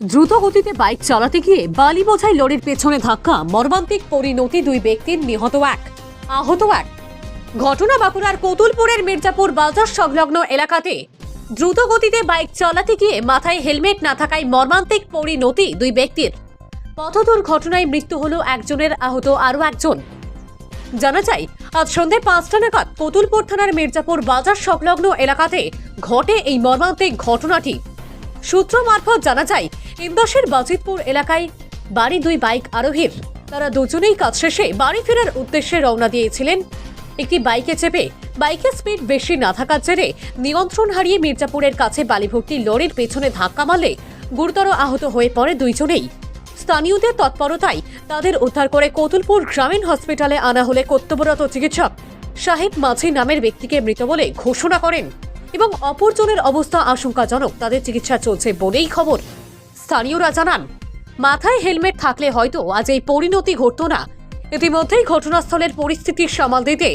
দ্রুত গতিতে বাইক চালাতে গিয়ে বালি বোঝাই লরির পেছনে ধাক্কা, মর্মান্তিক পরিণতি দুই ব্যক্তির নিহত এক। আহত এক। ঘটনা বাঁকুড়ার কতুলপুরের মির্জাপুর বাজার সংলগ্ন এলাকাতে দ্রুত গতিতে বাইক চালাতে গিয়ে মাথায় হেলমেট না থাকায় মর্মান্তিক পরিণতি দুই ব্যক্তির। পথ দুর্ঘটনায় মৃত্যু হলো একজনের, আহত আরও একজন। জানা যায়, আজ সন্ধে পাঁচটা নাগাদ কতুলপুর থানার মির্জাপুর বাজার সংলগ্ন এলাকাতে ঘটে এই মর্মান্তিক ঘটনাটি। সূত্র মারফত জানা যায় ইন্দোসের বাজিতপুর এলাকায় বাড়ি দুই বাইক আরোহীর। তারা দুজনেই কাজ শেষে বাড়ি ফেরার উদ্দেশ্যে রওনা দিয়েছিলেন। একটি বাইকে চেপে বাইকের স্পিড বেশি না থাকার জেরে নিয়ন্ত্রণ হারিয়ে মির্জাপুরের কাছে বালিভর্তি লরির পেছনে ধাক্কা মারলে গুরুতর আহত হয়ে পড়ে দুইজনেই। স্থানীয়দের তৎপরতায় তাদের উদ্ধার করে কতুলপুর গ্রামীণ হসপিটালে আনা হলে কর্তব্যরত চিকিৎসক সাহেব মাঝি নামের ব্যক্তিকে মৃত বলে ঘোষণা করেন এবং অপরজনের অবস্থা আশঙ্কাজনক। তাদের চিকিৎসা চলছে বলেই খবর। স্থানীয়রা জানান, মাথায় হেলমেট থাকলে হয়তো আজ এই পরিণতি ঘটত না। ইতিমধ্যেই ঘটনাস্থলের পরিস্থিতি সামাল দিতে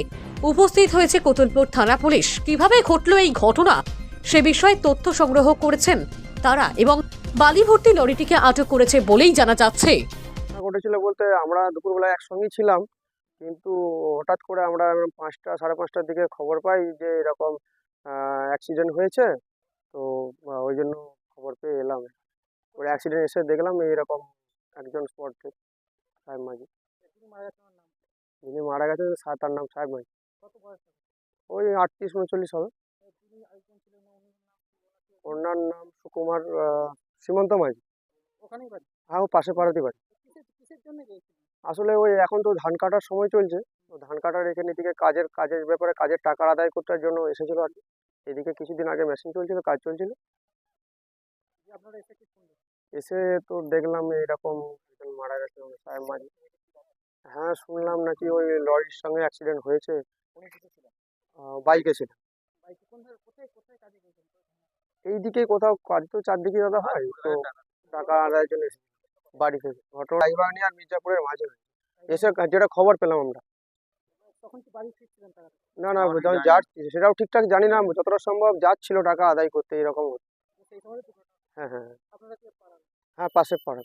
উপস্থিত হয়েছে কতুলপুর থানা পুলিশ। কীভাবে ঘটল এই ঘটনা, সে বিষয়ে তথ্য সংগ্রহ করেছেন তারা এবং বালি ভর্তি লরিটিকে আটক করেছে বলেই জানা যাচ্ছে। ঘটেছিল বলতে আমরা দুপুরবেলা একসঙ্গেই ছিলাম, কিন্তু হঠাৎ করে আমরা পাঁচটা, সাড়ে পাঁচটার দিকে খবর পাই যে এরকম অ্যাক্সিডেন্ট হয়েছে। তো ওই জন্য খবর পেয়ে এলাম। ওই অ্যাক্সিডেন্ট এসে দেখলাম এইরকম একজন স্পট সাহেব মাঝি। যিনি মারা গেছেন সা- তার নাম সাহেব মাঝি। ওই আটত্রিশ উনচল্লিশ হবে। ওনার নাম সুকুমার সীমন্ত মাঝি। হ্যাঁ ও পাশে পাড়াতে বাড়ি। আসলে ওই এখন তো ধান কাটার সময় চলছে। তো ধান কাটার এখানে এদিকে কাজের কাজের ব্যাপারে কাজের টাকা আদায় করতে জন্য এসেছিল আর কি। এদিকে কিছুদিন আগে মেশিন চলছিল কাজ চলছিল। এসে তো দেখলাম এরকম একজন মারা গেছে সাহেব মাঝি। হ্যাঁ শুনলাম নাকি ওই লরির সঙ্গে অ্যাক্সিডেন্ট হয়েছে। বাইকে ছিল এইদিকে কোথাও কাজ তো চারদিকে দাদা হয় তো টাকা আদায়ের জন্য এসেছে বাড়ি থেকে। ঘটনা আর মির্জাপুরের মাঝে। এসে যেটা খবর পেলাম আমরা। না না যখন যাচ্ছি সেটাও ঠিকঠাক জানি না যতটা সম্ভব যাচ্ছিল টাকা আদায় করতে এরকম হতো। হ্যাঁ হ্যাঁ হ্যাঁ পাশের পাড়া